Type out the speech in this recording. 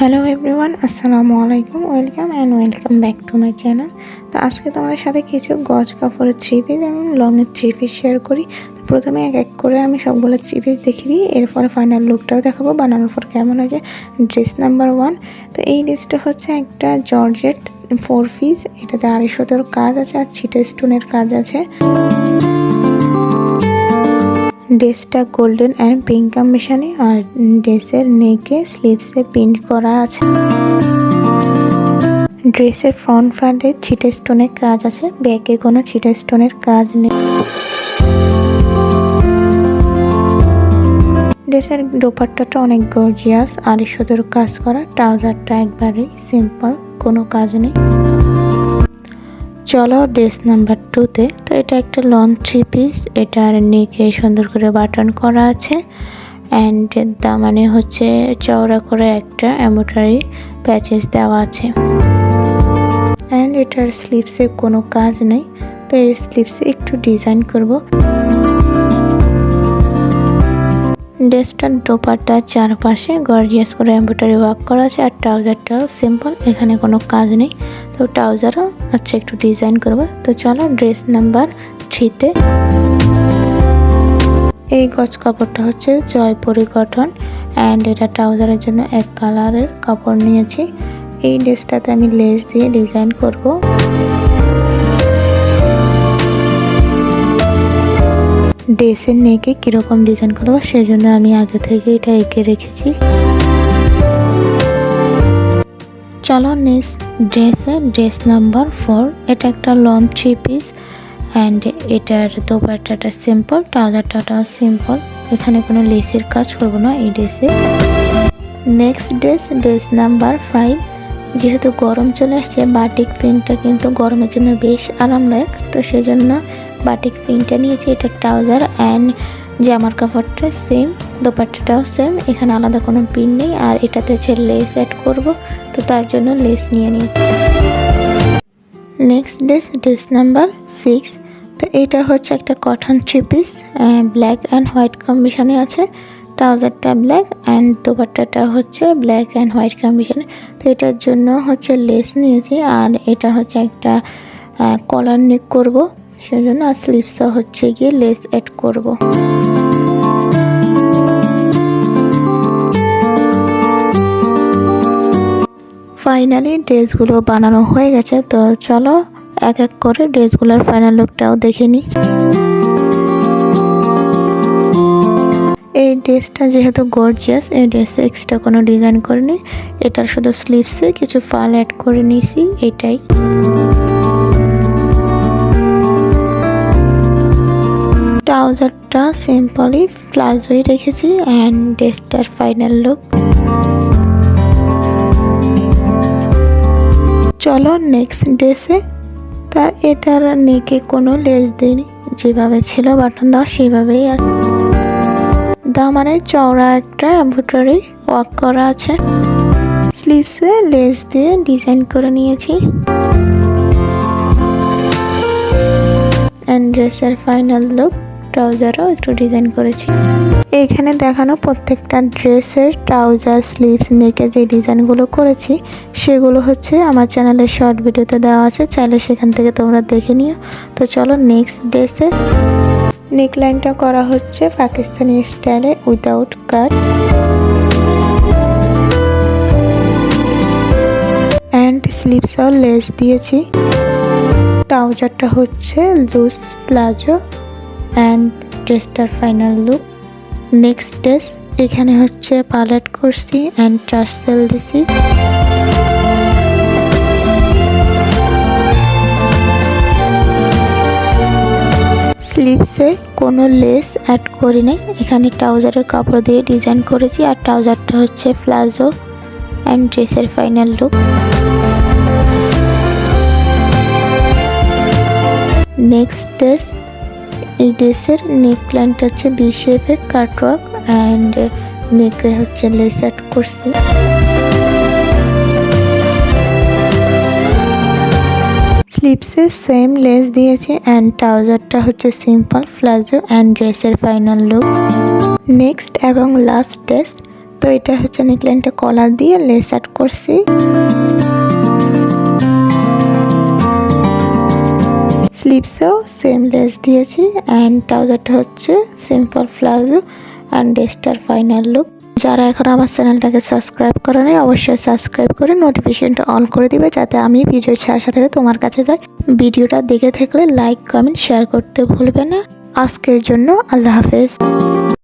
Hello everyone আসসালামু আলাইকুম welcome and welcome back to my channel তো আজকে তোমাদের সাথে কিছু গজ কাপড়ের থ্রি পিস এবং লংয়ের থ্রি শেয়ার করি। তো প্রথমে এক এক করে আমি সবগুলো থ্রি পিস দেখিয়ে দিই, এরপরে ফাইনাল লুকটাও দেখাবো, বানানোর পর কেমন হয়েছে ড্রেস নাম্বার ওয়ান তো এই ড্রেসটা হচ্ছে একটা জর্জেট ফোর পিস এটাতে আড়াইশোতর কাজ আছে আর ছিটে স্টোনের কাজ আছে। ড্রেসটা গোল্ডেন অ্যান্ড পিঙ্ক কম্বিশনে আর ড্রেসের নেকে স্লিভসে প্রিন্ট করা আছে। ড্রেসের ফ্রন্ট ফ্রন্টে ছিটা স্টোনের কাজ আছে, ব্যাকে কোনো ছিটা স্টোনের কাজ নেই। ড্রেসের দোপাট্টাটা অনেক গর্জিয়াস আর সুতোর কাজ করা, ট্রাউজারটা একবারেই সিম্পল, কোনো কাজ নেই। চলো ড্রেস নাম্বার টুতে তো। এটা একটা লং থ্রি পিস এটার নিকে সুন্দর করে বাটন করা আছে। অ্যান্ড দামানে হচ্ছে চওড়া করে একটা এমোটারি প্যাচেস দেওয়া আছে। অ্যান্ড এটার স্লিপসে কোনো কাজ নেই। তো এই স্লিপসে একটু ডিজাইন করব। ড্রেসটার দোপারটার চারপাশে গর্জিয়াস করে এম্ব্রয়ডারি ওয়ার্ক করা আছে আর ট্রাউজারটাও সিম্পল এখানে কোনো কাজ নেই। তো ট্রাউজারও আচ্ছা একটু ডিজাইন করব। তো চলো ড্রেস নাম্বার থ্রিতে এই গজ কাপড়টা হচ্ছে জয়পুরি কটন অ্যান্ড এটা ট্রাউজারের জন্য এক কালারের কাপড় নিয়েছি। এই ড্রেসটাতে আমি লেস দিয়ে ডিজাইন করব। ড্রেসের নেকে কীরকম ডিজাইন করব সেই জন্য আমি আগে থেকে এটা এঁকে রেখেছি। চলো নেক্সট ড্রেসে ড্রেস নাম্বার ফোর এটা একটা লং থ্রি পিস অ্যান্ড এটার দোপাট্টাটা সিম্পল ট্রাউজারটাও সিম্পল এখানে কোনো লেসের কাজ করব না এই ড্রেসে next dress dress number five যেহেতু গরম চলে আসছে বাটিক প্রিন্টটা কিন্তু গরমের জন্য বেশ আরামদায়ক, তো সেজন্য বাটিক প্রিন্টটা নিয়েছি, এটা ট্রাউজার অ্যান্ড জামার কাপড়টা সেম দোপাট্টাটাও সেম এখানে আলাদা কোনো পিন নেই, আর এটাতে হচ্ছে লেস অ্যাড করব, তো তার জন্য লেস নিয়ে নিয়েছি। Next dress dress number six তো এটা হচ্ছে একটা cotton three piece black and white কম্বিশনে আছে, ট্রাউজারটা ব্ল্যাক অ্যান্ড দোপাট্টাটা হচ্ছে ব্ল্যাক অ্যান্ড হোয়াইট কম্বিশনে তো এটার জন্য হচ্ছে লেস নিয়েছি, আর এটা হচ্ছে একটা কলার নেক করব। সেজন্য আর স্লিপসও হচ্ছে গিয়ে লেস অ্যাড করব। ফাইনালি ড্রেসগুলো বানানো হয়ে গেছে, তো চলো এক এক করে ড্রেসগুলোর ফাইনাল লুকটাও দেখে নিই। এই ড্রেসটা যেহেতু গর্জিয়াস এই ড্রেসে এক্সট্রা কোনো ডিজাইন করিনি, এটার শুধু স্লিভসে কিছু ফাল অ্যাড করে নিয়েছি, এটাই। ট্রাউজারটা সিম্পলি প্লাজোই রেখেছি অ্যান্ড ড্রেসটার ফাইনাল লুক। চলো নেক্সট ড্রেসে তা এটার নেকে কোনো লেস দিইনি যেভাবে ছিল বাটন দেওয়া সেভাবেই আছে। দামানে চওড়া একটা এম্ব্রয়ডারি ওয়ার্ক করা আছে। স্লিভসে লেস দিয়ে ডিজাইন করে নিয়েছি। অ্যান্ড ড্রেসের ফাইনাল লুক ট্রাউজারও একটু ডিজাইন করেছি। এখানে দেখানো প্রত্যেকটা ড্রেসের ট্রাউজার, স্লিভস, নেকে যে ডিজাইনগুলো করেছি, সেগুলো হচ্ছে আমার চ্যানেলের শর্ট ভিডিওতে দেওয়া আছে, চাইলে সেখান থেকে তোমরা দেখে নিও। তো চলো নেক্সট ড্রেসে। নেকলাইনটা করা হচ্ছে পাকিস্তানি স্টাইলে উইদাউট কাট। অ্যান্ড স্লিভসও লেস দিয়েছি। ট্রাউজারটা হচ্ছে লুজ প্লাজো। অ্যান্ড ড্রেসটার ফাইনাল লুক নেক্সট ড্রেস এখানে হচ্ছে পালেট করছি অ্যান্ড টার্সেল দিছি। স্লিভসে কোনো লেস অ্যাড করি নাই। এখানে ট্রাউজারের কাপড় দিয়ে ডিজাইন করেছি আর ট্রাউজারটা হচ্ছে প্লাজো অ্যান্ড ড্রেসের ফাইনাল লুক নেক্সট ড্রেস এই ড্রেসের নেক প্ল্যানটা হচ্ছে বি শেপের কাটওয়ার্ক অ্যান্ড নেকে হচ্ছে লেস অ্যাড করছি। স্লিপসে সেম লেস দিয়েছি অ্যান্ড ট্রাউজারটা হচ্ছে সিম্পল প্লাজো অ্যান্ড ড্রেসের ফাইনাল লুক নেক্সট এবং লাস্ট ড্রেস তো এটা হচ্ছে নেকলাইনটা কলার দিয়ে লেস অ্যাড করছি। স্লিপসেও সেম লেস দিয়েছি অ্যান্ড ট্রাউজারটা হচ্ছে সিম্পল প্লাজো অ্যান্ড ডেস্টার ফাইনাল লুক যারা এখন আমার চ্যানেলটাকে সাবস্ক্রাইব করে নেয় অবশ্যই সাবস্ক্রাইব করে নোটিফিকেশানটা অন করে দিবে যাতে আমি ভিডিও ছাড়ার সাথে সাথে তোমার কাছে যাই। ভিডিওটা দেখে থাকলে লাইক কমেন্ট শেয়ার করতে ভুলবে না। আজকের জন্য আল্লাহ হাফেজ।